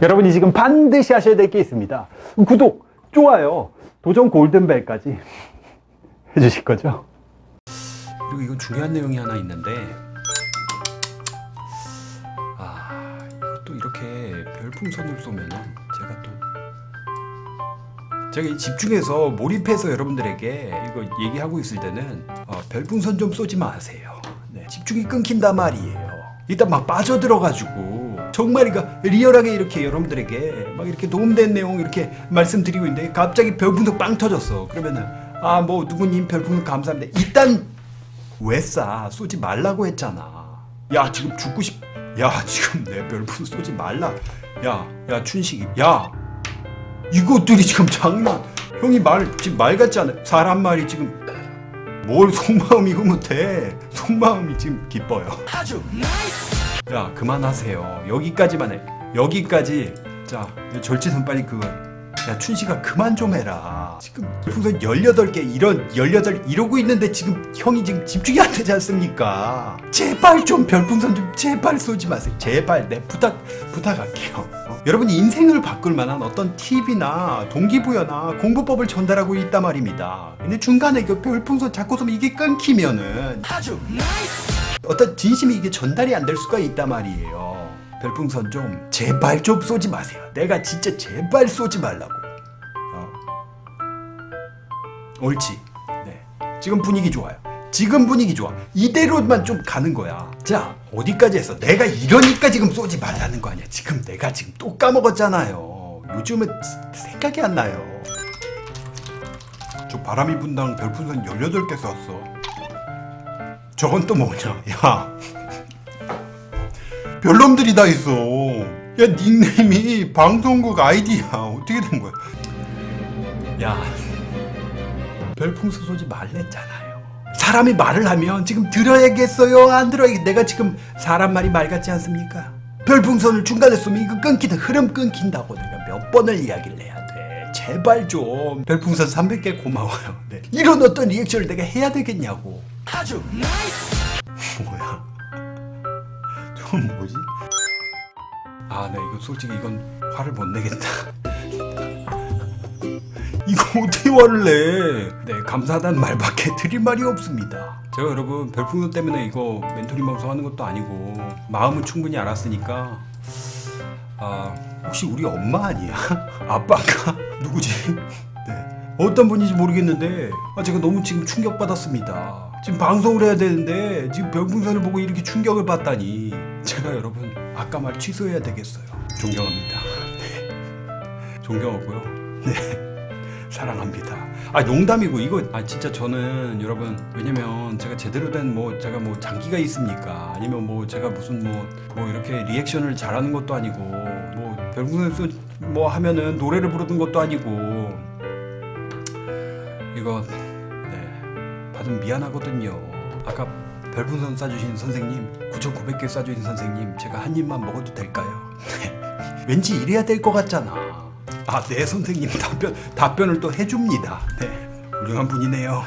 여러분이 지금 반드시 하셔야 될 게 있습니다. 구독, 좋아요, 도전 골든벨까지 해주실 거죠? 그리고 이건 중요한 내용이 하나 있는데 아 또 이렇게 별풍선을 쏘면은 제가 또 제가 이 집중해서 몰입해서 여러분들에게 이거 얘기하고 있을 때는 어, 별풍선 좀 쏘지 마세요. 네, 집중이 끊긴단 말이에요. 일단 막 빠져들어가지고 정말 이거 리얼하게 이렇게 여러분들에게 막 이렇게 도움된 내용 이렇게 말씀드리고 있는데 갑자기 별풍선 빵 터졌어. 그러면은 아 뭐 누구님 별풍선 감사합니다. 일단 왜 싸? 쏘지 말라고 했잖아. 야 지금 죽고 싶. 야 지금 내 별풍 쏘지 말라. 야 야 춘식이. 야 이것들이 지금 장난. 형이 말 지금 말 같지 않아? 사람 말이 지금 뭘 속마음이 흐뭇해. 속마음이 지금 기뻐요. 야 그만하세요. 여기까지만 해. 여기까지. 자 절치선 빨리 그거. 야 춘식아 그만 좀 해라. 지금 별풍선 18개 이런 18 이러고 있는데 지금 형이 지금 집중이 안 되지 않습니까? 제발 좀 별풍선 좀 제발 쏘지 마세요. 제발 내 부탁 부탁할게요. 어? 여러분이 인생을 바꿀 만한 어떤 팁이나 동기부여나 공부법을 전달하고 있단 말입니다. 근데 중간에 그 별풍선 자꾸 쏘면 이게 끊기면은 어떤 진심이 이게 전달이 안 될 수가 있단 말이에요. 별풍선 좀 제발 좀 쏘지 마세요. 내가 진짜 제발 쏘지 말라고. 옳지. 네. 지금 분위기 좋아요. 지금 분위기 좋아. 이대로만 좀 가는 거야. 자, 어디까지 했어? 내가 이러니까 지금 쏘지 말라는 거 아니야. 지금 내가 지금 또 까먹었잖아요. 요즘은 생각이 안 나요. 저 바람이 분당 별풍선 18개 쐈어. 저건 또 뭐냐? 야. 별놈들이 다 있어. 야, 닉네임이 방송국 아이디야. 어떻게 된 거야? 야. 별풍선 쏘지 말랬잖아요. 사람이 말을 하면 지금 들어야겠어요? 안 들어야겠 내가 지금 사람 말이 말 같지 않습니까? 별풍선을 중간에 쏘면 이거 끊기다. 흐름 끊긴다고 내가 몇 번을 이야기를 해야 돼. 제발 좀. 별풍선 300개 고마워요. 네. 이런 어떤 리액션을 내가 해야 되겠냐고. 뭐야? 좀 뭐지? 아, 네 이거 솔직히 이건 화를 못 내겠다. 이거 어떻게 화를 내? 네, 감사하다는 말밖에 드릴 말이 없습니다. 제가 여러분 별풍선 때문에 이거 멘토링 방송 하는 것도 아니고 마음은 충분히 알았으니까 아 혹시 우리 엄마 아니야? 아빠가 누구지? 네 어떤 분인지 모르겠는데 아, 제가 너무 지금 충격받았습니다. 지금 방송을 해야 되는데 지금 별풍선을 보고 이렇게 충격을 받다니 제가 여러분 아까 말 취소해야 되겠어요. 존경합니다. 네 존경하고요. 네. 사랑합니다. 아 농담이고 이거 아 진짜 저는 여러분 왜냐면 제가 제대로 된 뭐 제가 뭐 장기가 있습니까? 아니면 뭐 제가 무슨 뭐 뭐 이렇게 리액션을 잘하는 것도 아니고 뭐 별풍선 뭐 하면은 노래를 부르는 것도 아니고 이거 네 받으면 미안하거든요. 아까 별풍선 쏴주신 선생님 9,900개 쏴주신 선생님 제가 한 입만 먹어도 될까요? 네. 왠지 이래야 될 것 같잖아. 아, 네 선생님 답변 답변을 또 해줍니다. 네, 훌륭한 분이네요.